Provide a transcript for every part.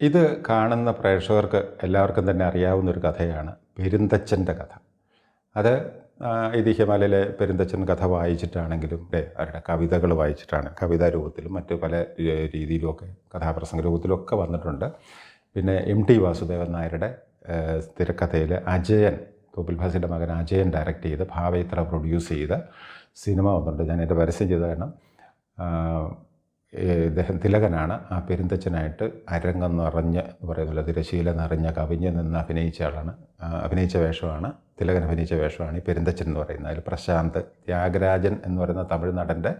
ഇത് കാണുന്ന പ്രേക്ഷകർക്ക് എല്ലാവർക്കും തന്നെ അറിയാവുന്ന ഒരു കഥയാണ് പെരുന്തച്ഛന്റെ കഥ. അത് ഐതിഹ്യമാലയിലെ പെരുന്തച്ഛൻ കഥ വായിച്ചിട്ടാണെങ്കിലും അവരുടെ കവിതകൾ വായിച്ചിട്ടാണ് കവിതാ രൂപത്തിലും മറ്റ് പല രീതിയിലുമൊക്കെ കഥാപ്രസംഗ രൂപത്തിലൊക്കെ വന്നിട്ടുണ്ട്. പിന്നെ എം ടി വാസുദേവൻ നായരുടെ തിരക്കഥയിൽ അജയൻ തോപ്പിൽ ഭാസിയുടെ മകൻ അജയൻ ഡയറക്റ്റ് ചെയ്ത് ഭാവയിത്ര പ്രൊഡ്യൂസ് ചെയ്ത സിനിമ വന്നിട്ടുണ്ട്. ഞാൻ എന്റെ പരസ്യം ചെയ്ത കാരണം ഇദ്ദേഹം തിലകനാണ്. ആ പെരുന്തച്ഛനായിട്ട് അരങ്ങം നിറഞ്ഞ് എന്ന് പറയുന്നില്ല തിരശീല നിറഞ്ഞ കവിഞ്ഞ് നിന്ന് അഭിനയിച്ച ആളാണ്. അഭിനയിച്ച വേഷമാണ് തിലകൻ അഭിനയിച്ച വേഷമാണ് ഈ പെരുന്തച്ഛൻ എന്ന് പറയുന്നത്. അതിൽ പ്രശാന്ത് ത്യാഗരാജൻ എന്ന് പറയുന്ന തമിഴ് നടന്റെ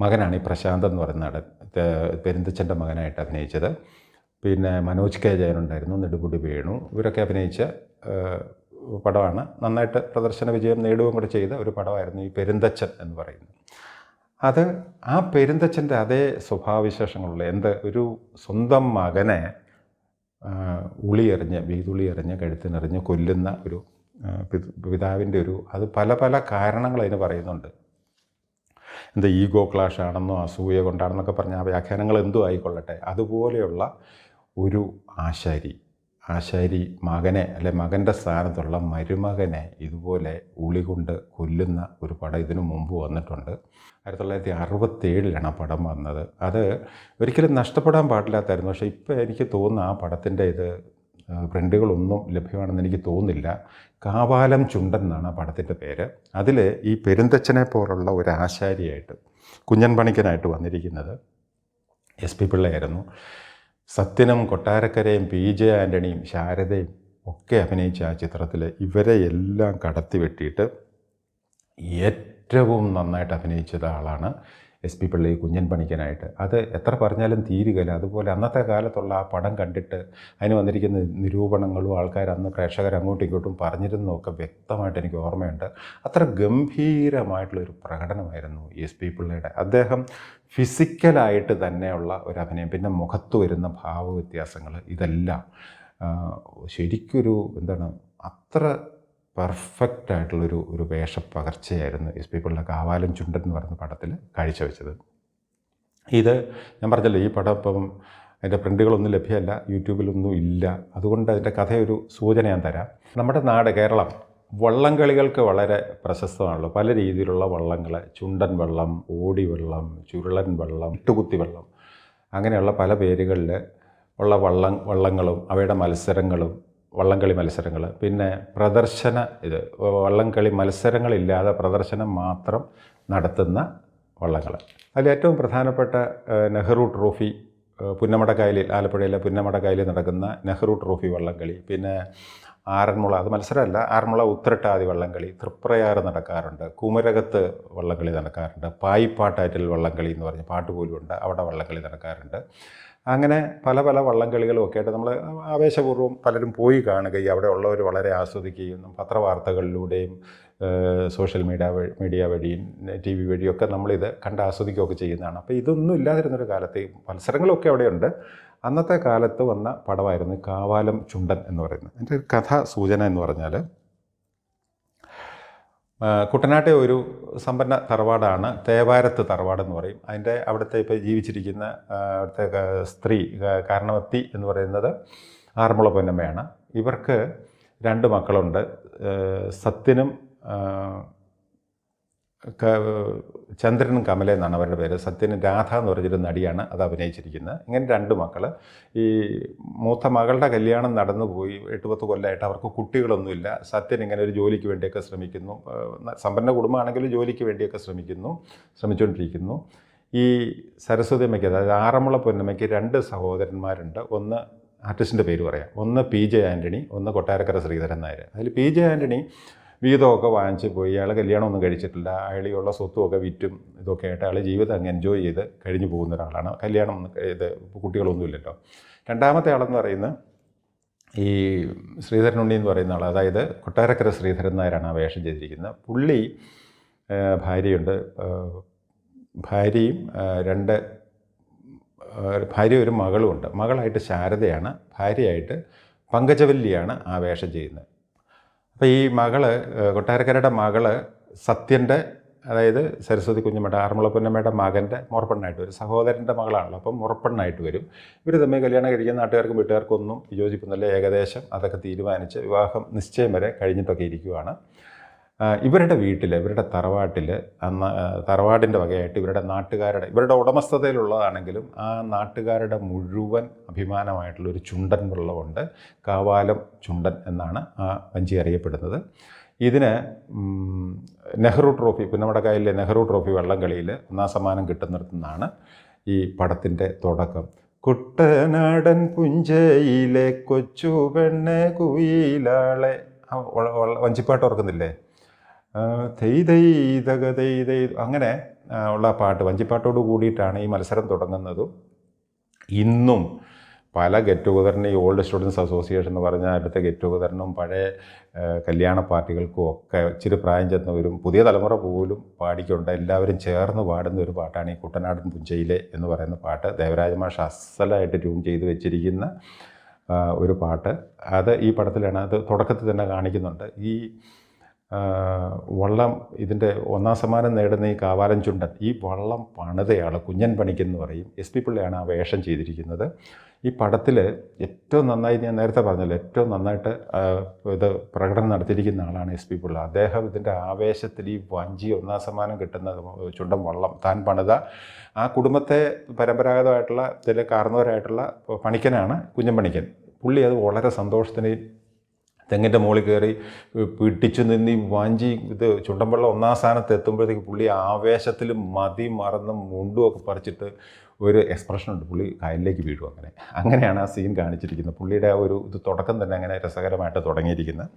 മകനാണ് ഈ പ്രശാന്ത് എന്ന് പറയുന്ന നടൻ. പെരുന്തച്ഛന്റെ മകനായിട്ട് അഭിനയിച്ചത്. പിന്നെ മനോജ് കെ ജയൻ ഉണ്ടായിരുന്നു നെടുപുടി വേണു. ഇവരൊക്കെ അഭിനയിച്ച പടമാണ്. നന്നായിട്ട് പ്രദർശന വിജയം നേടുകയും കൂടെ ചെയ്ത ഒരു പടമായിരുന്നു ഈ പെരുന്തച്ഛൻ എന്ന് പറയുന്നത്. അത് ആ പെരുന്തച്ഛന്റെ അതേ സ്വഭാവവിശേഷങ്ങളുള്ള. എന്ത്? ഒരു സ്വന്തം മകനെ ഉളിയെറിഞ്ഞ് വീതുളി എറിഞ്ഞ് കഴുത്തിനെറിഞ്ഞ് കൊല്ലുന്ന ഒരു പിതാവിന്റെ ഒരു അത് പല പല കാരണങ്ങൾ അതിന് പറയുന്നുണ്ട്. എന്താ? ഈഗോ ക്ലാഷ് ആണെന്നോ അസൂയ കൊണ്ടാണെന്നൊക്കെ പറഞ്ഞ ആ വ്യാഖ്യാനങ്ങൾ എന്തോ ആയിക്കൊള്ളട്ടെ. അതുപോലെയുള്ള ഒരു ആശാരി. ആശാരി മകനെ അല്ലെ മകന്റെ സ്ഥാനത്തുള്ള മരുമകനെ ഇതുപോലെ ഉളി കൊണ്ട് കൊല്ലുന്ന ഒരു പടം ഇതിനു മുമ്പ് വന്നിട്ടുണ്ട്. ആയിരത്തി തൊള്ളായിരത്തി അറുപത്തേഴിലാണ് ആ പടം വന്നത്. അത് ഒരിക്കലും നഷ്ടപ്പെടാൻ പാടില്ലാത്തായിരുന്നു. പക്ഷേ ഇപ്പോൾ എനിക്ക് തോന്നുന്ന ആ പടത്തിന്റെ ഇത് പ്രിന്റുകളൊന്നും ലഭ്യമാണെന്ന് എനിക്ക് തോന്നുന്നില്ല. കാവാലം ചുണ്ടൻ എന്നാണ് ആ പടത്തിന്റെ പേര്. അതിൽ ഈ പെരുന്തച്ഛനെ പോലുള്ള ഒരു ആശാരിയായിട്ട് കുഞ്ഞൻ പണിക്കനായിട്ട് വന്നിരിക്കുന്നത് എസ് പി പിള്ളയായിരുന്നു. സത്യനും കൊട്ടാരക്കരയും പി ജെ ആന്റണിയും ശാരദയും ഒക്കെ അഭിനയിച്ച ആ ചിത്രത്തിൽ ഇവരെ എല്ലാം കടത്തി വെട്ടിയിട്ട് ഏറ്റവും നന്നായിട്ട് അഭിനയിച്ചത് ആളാണ് എസ് പി പിള്ളി കുഞ്ഞൻ പണിക്കനായിട്ട്. അത് എത്ര പറഞ്ഞാലും തീരുകയില്ല. അതുപോലെ അന്നത്തെ കാലത്തുള്ള ആ പടം കണ്ടിട്ട് അതിന് വന്നിരിക്കുന്ന നിരൂപണങ്ങളും ആൾക്കാർ അന്ന് പ്രേക്ഷകർ അങ്ങോട്ടും ഇങ്ങോട്ടും പറഞ്ഞിരുന്നതൊക്കെ വ്യക്തമായിട്ട് എനിക്ക് ഓർമ്മയുണ്ട്. അത്ര ഗംഭീരമായിട്ടുള്ളൊരു പ്രകടനമായിരുന്നു എസ് പി പിള്ളയുടെ. അദ്ദേഹം ഫിസിക്കലായിട്ട് തന്നെയുള്ള ഒരു അഭിനയം പിന്നെ മുഖത്ത് വരുന്ന ഭാവവ്യത്യാസങ്ങൾ ഇതെല്ലാം ശരിക്കൊരു എന്താണ് അത്ര പെർഫെക്റ്റ് ആയിട്ടുള്ളൊരു ഒരു വേഷപ്പകർച്ചയായിരുന്നു എസ് പി പിള്ള കാവാലം ചുണ്ടൻ എന്ന് പറയുന്ന പടത്തിൽ കാഴ്ചവെച്ചത്. ഇത് ഞാൻ പറഞ്ഞല്ലോ ഈ പടം ഇപ്പം അതിന്റെ പ്രിന്റുകളൊന്നും ലഭ്യമല്ല യൂട്യൂബിലൊന്നും ഇല്ല. അതുകൊണ്ട് അതിന്റെ കഥയൊരു സൂചന ഞാൻ തരാം. നമ്മുടെ നാട് കേരളം വള്ളംകളികൾക്ക് വളരെ പ്രശസ്തമാണല്ലോ. പല രീതിയിലുള്ള വള്ളങ്ങൾ ചുണ്ടൻ വെള്ളം ഓടി വെള്ളം ചുരുളൻ വെള്ളം ഇട്ടുകുത്തി വെള്ളം. അങ്ങനെയുള്ള പല പേരുകളിൽ ഉള്ള വള്ളം വള്ളങ്ങളും അവയുടെ മത്സരങ്ങളും വള്ളംകളി മത്സരങ്ങൾ. പിന്നെ പ്രദർശന ഇത് വള്ളംകളി മത്സരങ്ങളില്ലാതെ പ്രദർശനം മാത്രം നടത്തുന്ന വള്ളങ്ങൾ. അതിൽ ഏറ്റവും പ്രധാനപ്പെട്ട നെഹ്റു ട്രോഫി പുന്നമടക്കായലിൽ ആലപ്പുഴയിലെ പുന്നമടക്കായലിൽ നടക്കുന്ന നെഹ്റു ട്രോഫി വള്ളംകളി. പിന്നെ ആറന്മുള അത് മത്സരമല്ല ആറന്മുള ഉത്രട്ടാതി വള്ളംകളി തൃപ്രയാറ് നടക്കാറുണ്ട് കുമരകത്ത് വള്ളംകളി നടക്കാറുണ്ട് പായിപ്പാട്ടാറ്റിൽ വള്ളംകളി എന്ന് പറഞ്ഞ് പാട്ട് പോലും ഉണ്ട് അവിടെ വള്ളംകളി നടക്കാറുണ്ട്. അങ്ങനെ പല പല വള്ളംകളികളും ഒക്കെ ആയിട്ട് നമ്മൾ ആവേശപൂർവം പലരും പോയി കാണുകയും അവിടെ ഉള്ളവർ വളരെ ആസ്വദിക്കുകയും പത്രവാർത്തകളിലൂടെയും സോഷ്യൽ മീഡിയ വഴി മീഡിയ വഴിയും ടി വി വഴിയൊക്കെ നമ്മളിത് കണ്ട് ആസ്വദിക്കുകയൊക്കെ ചെയ്യുന്നതാണ്. അപ്പോൾ ഇതൊന്നും ഇല്ലാതിരുന്നൊരു കാലത്ത് മത്സരങ്ങളൊക്കെ അവിടെയുണ്ട് അന്നത്തെ കാലത്ത് വന്ന പടമായിരുന്നു കാവാലം ചുണ്ടൻ എന്ന് പറയുന്നത്. എന്റെ കഥ സൂചന എന്ന് പറഞ്ഞാൽ കുട്ടനാട്ടെ ഒരു സമ്പന്ന തറവാടാണ്. തേവാരത്ത് തറവാട് എന്ന് പറയും. അതിന്റെ അവിടുത്തെ ഇപ്പോൾ ജീവിച്ചിരിക്കുന്ന അവിടുത്തെ സ്ത്രീ കാരണവത്തി എന്ന് പറയുന്നത് ആറന്മുള പൊന്നമ്മയാണ്. ഇവർക്ക് രണ്ട് മക്കളുണ്ട്. സത്യനും ചന്ദ്രനും കമല എന്നാണ് അവരുടെ പേര്. സത്യന് രാധ എന്ന് പറഞ്ഞൊരു നടിയാണ് അത് അഭിനയിച്ചിരിക്കുന്നത്. ഇങ്ങനെ രണ്ട് മക്കൾ ഈ മൂത്ത മകളുടെ കല്യാണം നടന്നു പോയി. എട്ട് പത്ത് കൊല്ലമായിട്ട് അവർക്ക് കുട്ടികളൊന്നുമില്ല. സത്യൻ ഇങ്ങനെ ഒരു ജോലിക്ക് വേണ്ടിയൊക്കെ ശ്രമിക്കുന്നു. സമ്പന്ന കുടുംബമാണെങ്കിലും ജോലിക്ക് വേണ്ടിയൊക്കെ ശ്രമിക്കുന്നു ശ്രമിച്ചുകൊണ്ടിരിക്കുന്നു. ഈ സരസ്വതി അമ്മയ്ക്ക് അതായത് ആറന്മുള പൊന്നമ്മയ്ക്ക് രണ്ട് സഹോദരന്മാരുണ്ട്. ഒന്ന് ആർട്ടിസ്റ്റിന്റെ പേര് പറയാം. ഒന്ന് പി ജെ ആന്റണി ഒന്ന് കൊട്ടാരക്കര ശ്രീധരൻ നായർ. അതിൽ പി ജെ ആന്റണി വീതമൊക്കെ വാങ്ങിച്ച് പോയി. അയാൾ കല്യാണമൊന്നും കഴിച്ചിട്ടില്ല. അയാളിയുള്ള സ്വത്തുമൊക്കെ വിറ്റും ഇതൊക്കെ ആയിട്ട് അയാൾ ജീവിതം അങ്ങ് എൻജോയ് ചെയ്ത് കഴിഞ്ഞു പോകുന്ന ഒരാളാണ്. കല്യാണം ഒന്നും ഇത് കുട്ടികളൊന്നുമില്ലല്ലോ. രണ്ടാമത്തെ ആളെന്ന് പറയുന്നത് ഈ ശ്രീധരൻ ഉണ്ണി എന്ന് പറയുന്ന ആൾ അതായത് കൊട്ടാരക്കര ശ്രീധരൻ നായരാണ് ആ വേഷം ചെയ്തിരിക്കുന്നത്. പുള്ളി ഭാര്യയുണ്ട്. ഭാര്യയും രണ്ട് ഭാര്യ ഒരു മകളുമുണ്ട്. മകളായിട്ട് ശാരദയാണ്. ഭാര്യയായിട്ട് പങ്കജവല്ലിയാണ് ആ വേഷം ചെയ്യുന്നത്. അപ്പോൾ ഈ മകൾ കൊട്ടാരക്കരയുടെ മകൾ സത്യന്റെ അതായത് സരസ്വതി കുഞ്ഞമ്മയുടെ ആറന്മുള പൊന്നമ്മയുടെ മകന്റെ മുറപ്പെണ്ണായിട്ട് വരും. സഹോദരന്റെ മകളാണല്ലോ അപ്പം മുറപ്പെണ്ണായിട്ട് വരും. ഇവർ തമ്മിൽ കല്യാണം കഴിക്കുന്ന നാട്ടുകാർക്കും വീട്ടുകാർക്കും ഒന്നും യോജിപ്പൊന്നുമില്ല ഏകദേശം അതൊക്കെ തീരുമാനിച്ച് വിവാഹം നിശ്ചയം വരെ കഴിഞ്ഞിട്ടൊക്കെ ഇരിക്കുവാണ്. ഇവരുടെ വീട്ടിൽ ഇവരുടെ തറവാട്ടിൽ തറവാടിന്റെ വകയായിട്ട് ഇവരുടെ നാട്ടുകാരുടെ ഇവരുടെ ഉടമസ്ഥതയിലുള്ളതാണെങ്കിലും ആ നാട്ടുകാരുടെ മുഴുവൻ അഭിമാനമായിട്ടുള്ള ഒരു ചുണ്ടൻ വെള്ളമുണ്ട് കാവാലം ചുണ്ടൻ എന്നാണ് ആ വഞ്ചി അറിയപ്പെടുന്നത്. ഇതിന് നെഹ്റു ട്രോഫി പുന്നമടക്കായലിലെ നെഹ്റു ട്രോഫി വള്ളംകളിയിൽ ഒന്നാം സമ്മാനം കിട്ടുന്നിടത്തുനിന്നാണ് ഈ പടത്തിന്റെ തുടക്കം. കുട്ടനാടൻ പുഞ്ചയിലെ കൊച്ചു പെണ്ണ് കുയിലാളെ വഞ്ചിപ്പാട്ട് ഓർക്കുന്നില്ലേ? തെയ് തെയ് തക തെയ് തെയ് അങ്ങനെ ഉള്ള പാട്ട് വഞ്ചിപ്പാട്ടോട് കൂടിയിട്ടാണ് ഈ മത്സരം തുടങ്ങുന്നതും. ഇന്നും പല ഗെറ്റ് ടുഗദറിന് ഈ ഓൾഡ് സ്റ്റുഡൻസ് അസോസിയേഷൻ എന്ന് പറഞ്ഞാൽ അടുത്ത ഗെറ്റ് ടുഗദറിനും പഴയ കല്യാണ പാർട്ടികൾക്കും ഒക്കെ ഇച്ചിരി പ്രായം ചെന്നവരും പുതിയ തലമുറ പോലും പാടിക്കൊണ്ട് എല്ലാവരും ചേർന്ന് പാടുന്ന ഒരു പാട്ടാണ് ഈ കുട്ടനാടൻ പുഞ്ചയിലെ എന്ന് പറയുന്ന പാട്ട്. ദേവരാജ മാഷ് അസലായിട്ട് ട്യൂൺ ചെയ്ത് വെച്ചിരിക്കുന്ന ഒരു പാട്ട്. അത് ഈ പടത്തിലാണ് അത് തുടക്കത്തിൽ തന്നെ കാണിക്കുന്നുണ്ട്. ഈ വള്ളം ഇതിന്റെ ഒന്നാം സമ്മാനം നേടുന്ന ഈ കാവാലം ചുണ്ടൻ ഈ വള്ളം പണിതയാൾ കുഞ്ഞൻ പണിക്കെന്ന് പറയും. എസ് പി പിള്ളയാണ് ആ വേഷം ചെയ്തിരിക്കുന്നത്. ഈ പടത്തിൽ ഏറ്റവും നന്നായി ഞാൻ നേരത്തെ പറഞ്ഞല്ലോ ഏറ്റവും നന്നായിട്ട് ഇത് പ്രകടനം നടത്തിയിരിക്കുന്ന ആളാണ് എസ് പി പിള്ള. അദ്ദേഹം ഇതിന്റെ ആവേശത്തിൽ ഈ വഞ്ചി ഒന്നാം സമ്മാനം കിട്ടുന്ന ചുണ്ടൻ വള്ളം താൻ പണിത. ആ കുടുംബത്തെ പരമ്പരാഗതമായിട്ടുള്ള ചില കാർന്നവരായിട്ടുള്ള പണിക്കനാണ് കുഞ്ഞൻ പണിക്കൻ. പുള്ളി അത് വളരെ സന്തോഷത്തിന് തെങ്ങിന്റെ മുകളിൽ കയറി പിടിച്ചു നിന്ന് വാഞ്ചി ഇത് ചുണ്ടൻവെള്ളം ഒന്നാം സ്ഥാനത്ത് എത്തുമ്പോഴത്തേക്ക് പുള്ളി ആവേശത്തിൽ മതി മറന്ന് മുണ്ടുമൊക്കെ പറിച്ചിട്ട് ഒരു എക്സ്പ്രഷനുണ്ട് പുള്ളി കായലിലേക്ക് വീഴും അങ്ങനെ. അങ്ങനെയാണ് ആ സീൻ കാണിച്ചിരിക്കുന്നത്. പുള്ളിയുടെ ആ ഒരു ഇത് തുടക്കം തന്നെ അങ്ങനെ രസകരമായിട്ട് തുടങ്ങിയിരിക്കുന്നത്.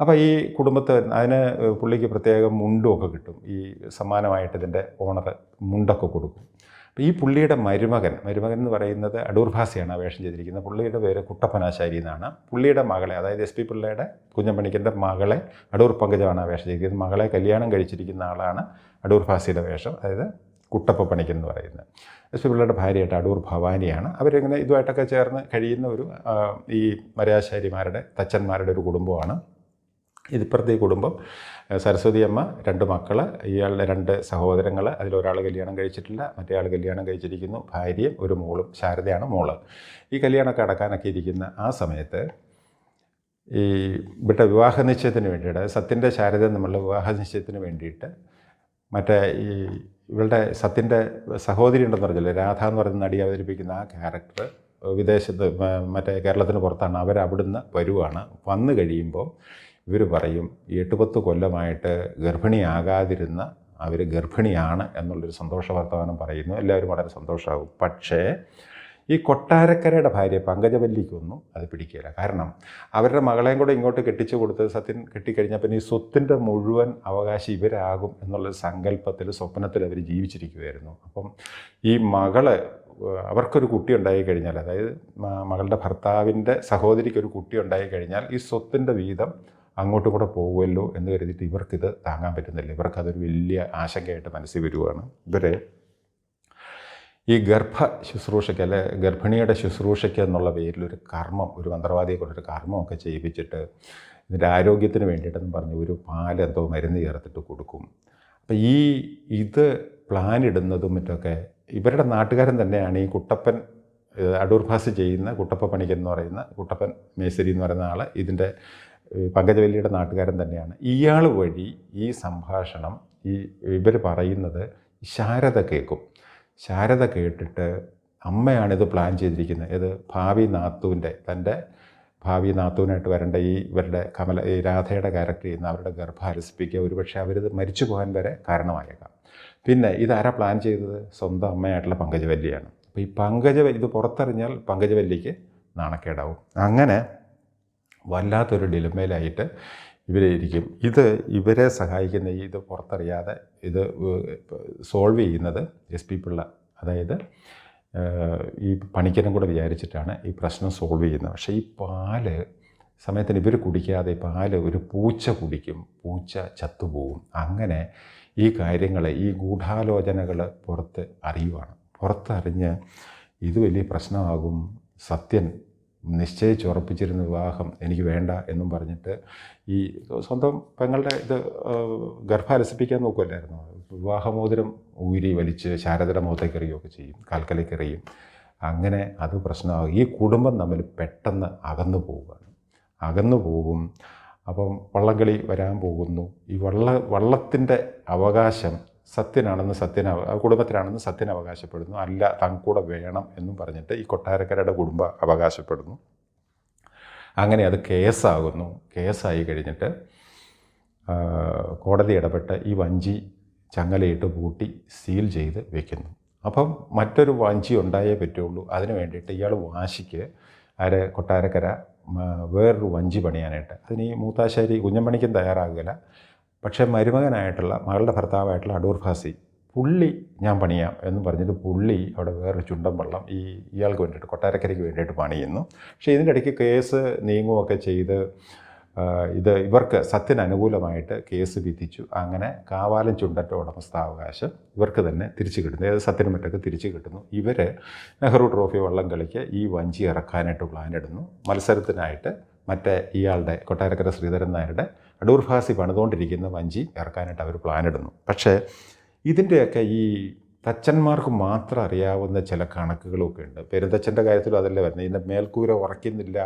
അപ്പോൾ ഈ കുടുംബത്തെ അതിന് പുള്ളിക്ക് പ്രത്യേകം മുണ്ടുമൊക്കെ കിട്ടും. ഈ സമ്മാനമായിട്ട് ഇതിന്റെ ഓണർ മുണ്ടൊക്കെ കൊടുക്കും. അപ്പോൾ ഈ പുള്ളിയുടെ മരുമകൻ മരുമകൻ എന്ന് പറയുന്നത് അടൂർ ഭാസിയാണ് വേഷം ചെയ്തിരിക്കുന്നത്. പുള്ളിയുടെ പേര് കുട്ടപ്പനാശാരി എന്നാണ്. പുള്ളിയുടെ മകളെ അതായത് എസ് പി പിള്ളയുടെ കുഞ്ഞമ്പണിക്കന്റെ മകളെ അടൂർ പങ്കജമാണ് വേഷം ചെയ്തിരിക്കുന്നത്. മകളെ കല്യാണം കഴിച്ചിരിക്കുന്ന ആളാണ് അടൂർ ഭാസിയുടെ വേഷം അതായത് കുട്ടപ്പ പണിക്കൻ എന്ന് പറയുന്നത്. എസ് പി പിള്ളയുടെ ഭാര്യയായിട്ട് അടൂർ ഭവാനിയാണ്. അവരിങ്ങനെ ഇതുമായിട്ടൊക്കെ ചേർന്ന് കഴിയുന്ന ഒരു ഈ മരാശാരിമാരുടെ തച്ചന്മാരുടെ ഒരു കുടുംബമാണ്. ഇതിപ്പുറത്തെ കുടുംബം സരസ്വതി അമ്മ രണ്ട് മക്കൾ ഇയാളുടെ രണ്ട് സഹോദരങ്ങൾ അതിലൊരാൾ കല്യാണം കഴിച്ചിട്ടില്ല മറ്റേ ആൾ കല്യാണം കഴിച്ചിരിക്കുന്നു ഭാര്യയും ഒരു മോളും ശാരദയാണ് മോൾ. ഈ കല്യാണമൊക്കെ അടക്കാനൊക്കെ ഇരിക്കുന്ന ആ സമയത്ത് ഈ ഇവിടെ വിവാഹ നിശ്ചയത്തിന് വേണ്ടിയിട്ട് സത്യന്റെ ശാരദ നമ്മളുടെ വിവാഹ നിശ്ചയത്തിന് വേണ്ടിയിട്ട് മറ്റേ ഈ ഇവളുടെ സത്യന്റെ സഹോദരി ഉണ്ടെന്ന് പറഞ്ഞില്ലേ രാധ എന്ന് പറയുന്ന നടി അവതരിപ്പിക്കുന്ന ആ ക്യാരക്ടർ വിദേശത്ത് മറ്റേ കേരളത്തിന് പുറത്താണ് അവർ വരുവാണ്. വന്നു കഴിയുമ്പോൾ ഇവർ പറയും ഈ എട്ട് പത്ത് കൊല്ലമായിട്ട് ഗർഭിണിയാകാതിരുന്ന അവർ ഗർഭിണിയാണ് എന്നുള്ളൊരു സന്തോഷ വർത്തമാനം പറയുന്നു. എല്ലാവരും വളരെ സന്തോഷമാകും പക്ഷേ ഈ കൊട്ടാരക്കരയുടെ ഭാര്യ പങ്കജവല്ലിക്കൊന്നും അത് പിടിക്കില്ല കാരണം അവരുടെ മകളെയും കൂടെ ഇങ്ങോട്ട് കെട്ടിച്ചു കൊടുത്ത് സത്യൻ കെട്ടിക്കഴിഞ്ഞാൽ പിന്നെ ഈ സ്വത്തിന്റെ മുഴുവൻ അവകാശി ഇവരാകും എന്നുള്ള സങ്കല്പത്തിൽ സ്വപ്നത്തിൽ അവർ ജീവിച്ചിരിക്കുമായിരുന്നു അപ്പം ഈ മകൾ അവർക്കൊരു കുട്ടി ഉണ്ടായി കഴിഞ്ഞാൽ അതായത് മകളുടെ ഭർത്താവിന്റെ സഹോദരിക്ക് ഒരു കുട്ടി ഉണ്ടായി കഴിഞ്ഞാൽ ഈ സ്വത്തിന്റെ വീതം അങ്ങോട്ടും കൂടെ പോകുമല്ലോ എന്ന് കരുതിയിട്ട് ഇവർക്കിത് താങ്ങാൻ പറ്റുന്നില്ല. ഇവർക്കതൊരു വലിയ ആശങ്കയായിട്ട് മനസ്സിൽ വരുവാണ്. ഇവരെ ഈ ഗർഭ ശുശ്രൂഷയ്ക്ക് അല്ലെ ഗർഭിണിയുടെ ശുശ്രൂഷയ്ക്ക് എന്നുള്ള പേരിൽ ഒരു കർമ്മം ഒരു മന്ത്രവാദിയെ കൊണ്ടൊരു കർമ്മമൊക്കെ ചെയ്യിപ്പിച്ചിട്ട് ഇതിന്റെ ആരോഗ്യത്തിന് വേണ്ടിയിട്ടെന്ന് പറഞ്ഞ് ഒരു പാൽ എന്തോ മരുന്ന് ചേർത്തിട്ട് കൊടുക്കും. അപ്പം ഈ ഇത് പ്ലാൻ ഇടുന്നതും മറ്റൊക്കെ ഇവരുടെ നാട്ടുകാരൻ തന്നെയാണ് ഈ കുട്ടപ്പൻ അടൂർഭാസ് ചെയ്യുന്ന കുട്ടപ്പ പണിക്കൻ എന്ന് പറയുന്ന കുട്ടപ്പൻ മേസരി എന്ന് പറയുന്ന ആൾ ഇതിന്റെ പങ്കജവല്ലിയുടെ നാട്ടുകാരൻ തന്നെയാണ്. ഇയാൾ വഴി ഈ സംഭാഷണം ഈ ഇവർ പറയുന്നത് ശാരദ കേൾക്കും ശാരദ കേട്ടിട്ട് അമ്മയാണിത് പ്ലാൻ ചെയ്തിരിക്കുന്നത്. ഇത് ഭാവി നാത്തുവിന്റെ തന്റെ ഭാവി നാത്തൂനായിട്ട് വരേണ്ട ഈ ഇവരുടെ കമല ഈ രാധയുടെ ക്യാരക്ടർ ചെയ്യുന്ന അവരുടെ ഗർഭം അലസിപ്പിക്കുക ഒരുപക്ഷെ അവരിത് മരിച്ചു പോകാൻ വരെ കാരണമായേക്കാം. പിന്നെ ഇതാരാ പ്ലാൻ ചെയ്തത്? സ്വന്തം അമ്മയായിട്ടുള്ള പങ്കജവല്ലിയാണ്. അപ്പോൾ ഈ പങ്കജ ഇത് പുറത്തറിഞ്ഞാൽ പങ്കജവല്ലിക്ക് നാണക്കേടാവും. അങ്ങനെ വല്ലാത്തൊരു ഡിലമയിലായിട്ട് ഇവരെ ഇരിക്കും. ഇത് ഇവരെ സഹായിക്കുന്ന ഇത് പുറത്തറിയാതെ ഇത് സോൾവ് ചെയ്യുന്നത് എസ് പി പിള്ള. അതായത് ഈ പണിക്കനും കൂടെ വിചാരിച്ചിട്ടാണ് ഈ പ്രശ്നം സോൾവ് ചെയ്യുന്നത്. പക്ഷേ ഈ പാൽ സമയത്തിന് ഇവർ കുടിക്കാതെ പാൽ ഒരു പൂച്ച കുടിക്കും. പൂച്ച ചത്തുപോകും. അങ്ങനെ ഈ കാര്യങ്ങൾ ഈ ഗൂഢാലോചനകൾ പുറത്ത് അറിയുവാണ്. പുറത്തറിഞ്ഞ് ഇത് വലിയ പ്രശ്നമാകും. സത്യൻ നിശ്ചയിച്ചുറപ്പിച്ചിരുന്ന വിവാഹം എനിക്ക് വേണ്ട എന്നും പറഞ്ഞിട്ട് ഈ സ്വന്തം പെങ്ങളുടെ ഇത് ഗർഭാലസിപ്പിക്കാൻ നോക്കുമല്ലായിരുന്നു വിവാഹമോതിരം ഊരി വലിച്ച് ശാരദയുടെ മുഖത്തേക്ക് എറിയുകയൊക്കെ ചെയ്യും കാൽക്കലേക്ക് എറിയും. അങ്ങനെ അത് പ്രശ്നമാകും. ഈ കുടുംബം തമ്മിൽ പെട്ടെന്ന് അകന്നു പോവുകയാണ്. അകന്നു പോകും. അപ്പം വള്ളംകളി വരാൻ പോകുന്നു. ഈ വള്ള വള്ളത്തിന്റെ അവകാശം സത്യനാണെന്ന് സത്യന ആ കുടുംബത്തിനാണെന്ന് സത്യൻ അവകാശപ്പെടുന്നു. അല്ല തങ്കൂടെ കൂടെ വേണം എന്നും പറഞ്ഞിട്ട് ഈ കൊട്ടാരക്കരയുടെ കുടുംബം അവകാശപ്പെടുന്നു. അങ്ങനെ അത് കേസാകുന്നു. കേസായി കഴിഞ്ഞിട്ട് കോടതി ഇടപെട്ട് ഈ വഞ്ചി ചങ്ങലയിട്ട് പൂട്ടി സീൽ ചെയ്ത് വെക്കുന്നു. അപ്പം മറ്റൊരു വഞ്ചി ഉണ്ടായേ പറ്റുള്ളൂ. അതിന് വേണ്ടിയിട്ട് ഇയാൾ വാശിക്ക് ആരെ കൊട്ടാരക്കര വേറൊരു വഞ്ചി പണിയാനായിട്ട്. അതിന് ഈ മൂത്താശ്ശേരി കുഞ്ഞമ്പണിക്കും തയ്യാറാകില്ല പക്ഷേ മരുമകനായിട്ടുള്ള മകളുടെ ഭർത്താവായിട്ടുള്ള അടൂർ ഫാസി പുള്ളി ഞാൻ പണിയാം എന്ന് പറഞ്ഞിട്ട് പുള്ളി അവിടെ വേറൊരു ചുണ്ടൻ വെള്ളം ഈ ഇയാൾക്ക് വേണ്ടിയിട്ട് കൊട്ടാരക്കരയ്ക്ക് വേണ്ടിയിട്ട് പണിയുന്നു. പക്ഷേ ഇതിന്റെ ഇടയ്ക്ക് കേസ് നീങ്ങുകയൊക്കെ ചെയ്ത് ഇത് ഇവർക്ക് സത്യന് അനുകൂലമായിട്ട് കേസ് വിധിച്ചു. അങ്ങനെ കാവാലം ചുണ്ടന്റെ ഉടമസ്ഥാവകാശം ഇവർക്ക് തന്നെ തിരിച്ചു കിട്ടുന്നു. അതായത് സത്യന് മറ്റൊക്കെ തിരിച്ചു കിട്ടുന്നു. ഇവർ നെഹ്റു ട്രോഫി വള്ളം കളിക്ക് ഈ വഞ്ചി ഇറക്കാനായിട്ട് പ്ലാൻ ഇടുന്നു. മത്സരത്തിനായിട്ട് മറ്റേ ഇയാളുടെ കൊട്ടാരക്കര ശ്രീധരൻ നായരുടെ അടൂർ ഭാസി പണിതുകൊണ്ടിരിക്കുന്ന വഞ്ചി ഇറക്കാനായിട്ട് അവർ പ്ലാൻ ഇടുന്നു പക്ഷേ ഇതിന്റെയൊക്കെ ഈ തച്ചന്മാർക്ക് മാത്രം അറിയാവുന്ന ചില കണക്കുകളൊക്കെ ഉണ്ട് പെരുന്തച്ഛന്റെ കാര്യത്തിലും അതല്ലേ വരുന്നത്. ഇതിന്റെ മേൽക്കൂര ഉറയ്ക്കുന്നില്ല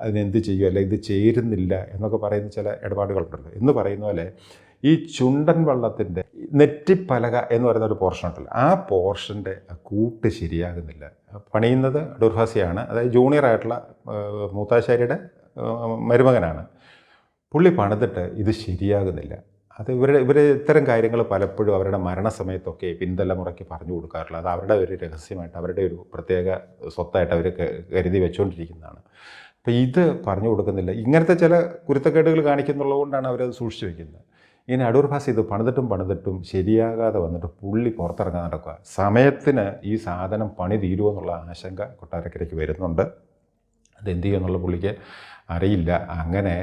അതിനെന്ത് ചെയ്യും അല്ലെ ഇത് ചേരുന്നില്ല എന്നൊക്കെ പറയുന്ന ചില ഇടപാടുകളുണ്ടല്ലോ എന്ന് പറയുന്ന പോലെ ഈ ചുണ്ടൻ വള്ളത്തിന്റെ നെറ്റിപ്പലക എന്ന് പറയുന്ന ഒരു പോർഷൻ ഉണ്ടല്ലോ ആ പോർഷന്റെ കൂട്ട് ശരിയാകുന്നില്ല. പണിയുന്നത് അടൂർഫാസിയാണ് അതായത് ജൂനിയർ ആയിട്ടുള്ള ആ, മൂത്താശ്ശേരിയുടെ മരുമകനാണ്. പുള്ളി പണിതിട്ട് ഇത് ശരിയാകുന്നില്ല. അത് ഇവരുടെ ഇവർ ഇത്തരം കാര്യങ്ങൾ പലപ്പോഴും അവരുടെ മരണസമയത്തൊക്കെ പിന്തലമുറയ്ക്ക് പറഞ്ഞു കൊടുക്കാറുള്ളത്. അത് അവരുടെ ഒരു രഹസ്യമായിട്ട് അവരുടെ ഒരു പ്രത്യേക സ്വത്തായിട്ട് അവർ കരുതി വെച്ചുകൊണ്ടിരിക്കുന്നതാണ് അപ്പോൾ ഇത് പറഞ്ഞു കൊടുക്കുന്നില്ല. ഇങ്ങനത്തെ ചില കുരുത്തക്കേടുകൾ കാണിക്കുന്നുള്ളത് കൊണ്ടാണ് അവരത് സൂക്ഷിച്ചു വെക്കുന്നത്. ഇനി അടൂർ ഭാസ ഇത് പണിതിട്ടും പണിതിട്ടും ശരിയാകാതെ വന്നിട്ട് പുള്ളി പുറത്തിറങ്ങാൻ നടക്കുക. സമയത്തിന് ഈ സാധനം പണി തീരുമോ എന്നുള്ള ആശങ്ക കൊട്ടാരക്കരയ്ക്ക് വരുന്നുണ്ട്. അതെന്ത് ചെയ്യുമെന്നുള്ള പുള്ളിക്ക് അറിയില്ല. അങ്ങനെ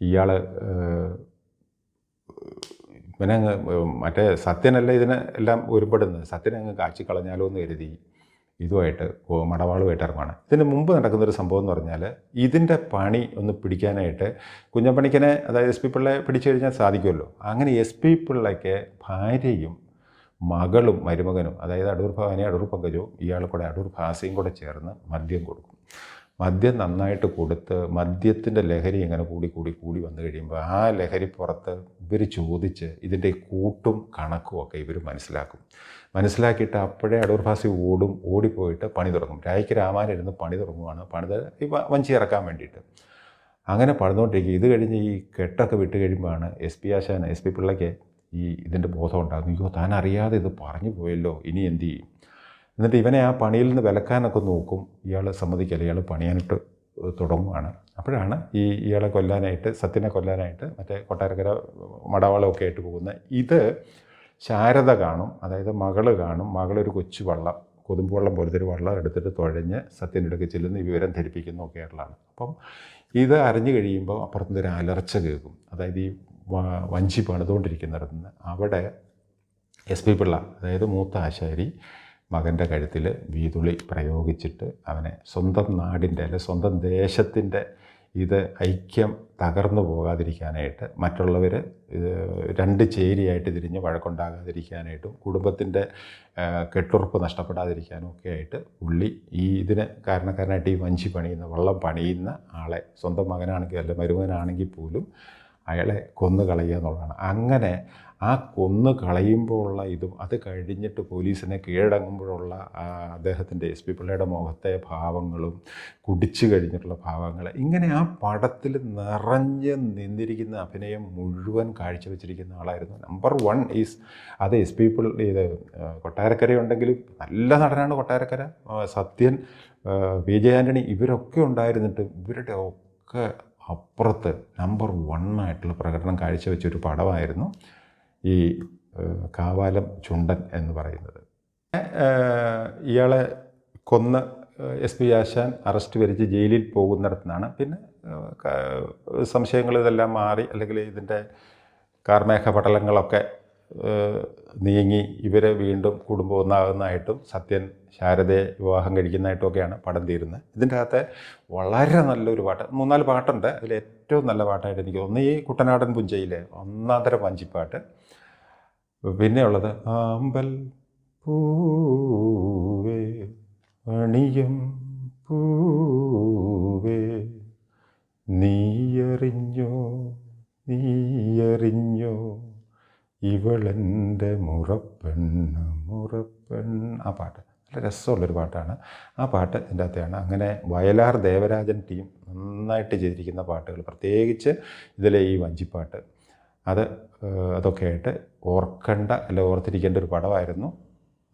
ഇയാൾ ഇവനെ അങ്ങ് മറ്റേ സത്യനല്ല ഇതിനെ എല്ലാം ഒരുപെടുന്നത് സത്യനെ അങ്ങ് കാച്ചിക്കളഞ്ഞാലോ എന്ന് കരുതി ഇതുമായിട്ട് മടവാളുമായിട്ട് ഇറങ്ങുകയാണ് ഇതിന് മുമ്പ് നടക്കുന്നൊരു സംഭവം എന്ന് പറഞ്ഞാൽ ഇതിന്റെ പണി ഒന്ന് പിടിക്കാനായിട്ട് കുഞ്ഞപ്പണിക്കനെ അതായത് എസ് പി പിള്ളയെ പിടിച്ചു കഴിഞ്ഞാൽ സാധിക്കുമല്ലോ. അങ്ങനെ എസ് പി പിള്ളയ്ക്ക് ഭാര്യയും മകളും മരുമകനും അതായത് അടൂർ ഭവാനി അടൂർ പങ്കജവും ഇയാൾ കൂടെ അടൂർ ഭാസയും കൂടെ ചേർന്ന് മദ്യം കൊടുക്കും. മദ്യം നന്നായിട്ട് കൊടുത്ത് മദ്യത്തിന്റെ ലഹരി ഇങ്ങനെ കൂടി കൂടി കൂടി വന്നു കഴിയുമ്പോൾ ആ ലഹരി പുറത്ത് ഇവർ ചോദിച്ച് ഇതിന്റെ കൂട്ടും കണക്കും ഒക്കെ ഇവർ മനസ്സിലാക്കും. മനസ്സിലാക്കിയിട്ട് അപ്പോഴേ അടൂർ ഭാസി ഓടും ഓടിപ്പോയിട്ട് പണി തുടങ്ങും. രായ്ക്ക് രാമാൻ ഇരുന്ന് പണി തുടങ്ങുവാണ്. പണിത് ഈ വഞ്ചി ഇറക്കാൻ വേണ്ടിയിട്ട്. അങ്ങനെ പണിതുകൊണ്ടിരിക്കുക. ഇത് കഴിഞ്ഞ് ഈ കെട്ടൊക്കെ വിട്ട് കഴിയുമ്പോഴാണ് എസ് പി ആശാൻ എസ് പി പിള്ളയ്ക്ക് ഈ ഇതിന്റെ ബോധം ഉണ്ടാകുന്നു അയ്യോ താൻ അറിയാതെ ഇത് പറഞ്ഞു പോയല്ലോ. ഇനി എന്ത് ചെയ്യും? എന്നിട്ട് ഇവനെ ആ പണിയിൽ നിന്ന് വിലക്കാനൊക്കെ നോക്കും. ഇയാൾ സമ്മതിക്കല്ല. ഇയാൾ പണിയാനിട്ട് തുടങ്ങുവാണ്. അപ്പോഴാണ് ഈ ഇയാളെ കൊല്ലാനായിട്ട് സത്യനെ കൊല്ലാനായിട്ട് മറ്റേ കൊട്ടാരക്കര മടവാളമൊക്കെ ആയിട്ട് പോകുന്നത് ഇത് ശാരദ കാണും. അതായത് മകൾ കാണും. മകളൊരു കൊച്ചു വള്ളം കൊതുമ്പ് വള്ളം പോലത്തെ ഒരു വള്ളം എടുത്തിട്ട് തുഴഞ്ഞ് സത്യന്റെ അടുക്ക് ചെല്ലുന്ന വിവരം ധരിപ്പിക്കുന്ന ഒക്കെയായിട്ടുള്ളതാണ് അപ്പം ഇത് അറിഞ്ഞു കഴിയുമ്പോൾ അപ്പുറത്തുനിന്ന് ഒരു അലർച്ച കേൾക്കും. അതായത് ഈ വഞ്ചി പണിതുകൊണ്ടിരിക്കുന്നിടത്ത് നിന്ന് അവിടെ എസ് പി പിള്ള അതായത് മൂത്ത ആശാരി മകന്റെ കഴുത്തിൽ വീതുളി പ്രയോഗിച്ചിട്ട് അവനെ സ്വന്തം നാടിന്റെ അല്ലെ സ്വന്തം ദേശത്തിന്റെ ഇത് ഐക്യം തകർന്നു പോകാതിരിക്കാനായിട്ട് മറ്റുള്ളവർ രണ്ട് ചേരിയായിട്ട് തിരിഞ്ഞ് വഴക്കുണ്ടാകാതിരിക്കാനായിട്ടും കുടുംബത്തിന്റെ കെട്ടുറപ്പ് നഷ്ടപ്പെടാതിരിക്കാനും ഒക്കെ ആയിട്ട് പുള്ളി ഈ ഇതിന് കാരണക്കാരനായിട്ട് ഈ വഞ്ചി പണിയുന്ന വള്ളം പണിയുന്ന ആളെ സ്വന്തം മകനാണെങ്കിൽ അല്ല മരുമകനാണെങ്കിൽ പോലും അയാളെ കൊന്നു കളയുക എന്നുള്ളതാണ്. അങ്ങനെ ആ കൊന്നു കളയുമ്പോഴുള്ള ഇതും അത് കഴിഞ്ഞിട്ട് പോലീസിനെ കീഴടങ്ങുമ്പോഴുള്ള അദ്ദേഹത്തിന്റെ എസ് പി പിള്ളയുടെ മുഖത്തെ ഭാവങ്ങളും കുടിച്ചു കഴിഞ്ഞിട്ടുള്ള ഭാവങ്ങൾ ഇങ്ങനെ ആ പടത്തിൽ നിറഞ്ഞ് നിന്നിരിക്കുന്ന അഭിനയം മുഴുവൻ കാഴ്ചവെച്ചിരിക്കുന്ന ആളായിരുന്നു. നമ്പർ വൺ ഈസ് അത് എസ് പി പിള്ള ഇത് ആ, കൊട്ടാരക്കര ഉണ്ടെങ്കിലും നല്ല നടനാണ് കൊട്ടാരക്കര. സത്യൻ ആ, വി ആന്റണി ഇവരൊക്കെ ഉണ്ടായിരുന്നിട്ട് ഇവരുടെ ഒക്കെ അപ്പുറത്ത് നമ്പർ വൺ ആയിട്ടുള്ള പ്രകടനം കാഴ്ചവെച്ച ഒരു പടമായിരുന്നു ഈ കാവാലം ചുണ്ടൻ എന്ന് പറയുന്നത്. ഇയാളെ കൊന്ന് എസ് പി ആശാൻ അറസ്റ്റ് വരിച്ച് ജയിലിൽ പോകുന്നിടത്തുനിന്നാണ്. പിന്നെ സംശയങ്ങൾ ഇതെല്ലാം മാറി അല്ലെങ്കിൽ ഇതിന്റെ കാർമേഘ പടലങ്ങളൊക്കെ നീങ്ങി ഇവർ വീണ്ടും കുടുംബം ഒന്നാകുന്നതായിട്ടും സത്യൻ ശാരദയെ വിവാഹം കഴിക്കുന്നതായിട്ടും ഒക്കെയാണ് പടം തീരുന്നത്. ഇതിന്റെ അകത്തെ വളരെ നല്ലൊരു പാട്ട് മൂന്നാൽ പാട്ടുണ്ട്. അതിൽ ഏറ്റവും നല്ല പാട്ടായിട്ട് എനിക്ക് തോന്നുന്നു. ഈ കുട്ടനാടൻ പുഞ്ചയിലെ ഒന്നാന്തര വഞ്ചിപ്പാട്ട്. പിന്നെയുള്ളത് ആമ്പൽ പൂവേ അണിയം പൂവേ നീയറിഞ്ഞോ നീയറിഞ്ഞോ ഇവളെന്റെ മുറപ്പെണ്ണ് മുറപ്പെണ്ണ്. ആ പാട്ട് നല്ല രസമുള്ളൊരു പാട്ടാണ്. ആ പാട്ട് എന്റെ അകത്തെയാണ്. അങ്ങനെ വയലാർ ദേവരാജൻ ടീം നന്നായിട്ട് ചെയ്തിരിക്കുന്ന പാട്ടുകൾ. പ്രത്യേകിച്ച് ഇതിലെ ഈ വഞ്ചിപ്പാട്ട്. അത് അതൊക്കെ ആയിട്ട് ഓർക്കേണ്ട അല്ല ഓർത്തിരിക്കേണ്ട ഒരു പടമായിരുന്നു.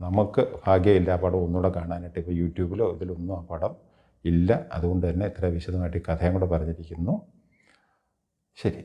നമുക്ക് ഭാഗ്യമില്ല ആ പടം ഒന്നുകൂടെ കാണാനായിട്ട്. ഇപ്പോൾ യൂട്യൂബിലോ ഇതിലൊന്നും ആ പടം ഇല്ല. അതുകൊണ്ട് തന്നെ ഇത്ര വിശദമായിട്ട് ഈ കഥയും കൂടെ പറഞ്ഞിരിക്കുന്നു. ശരി.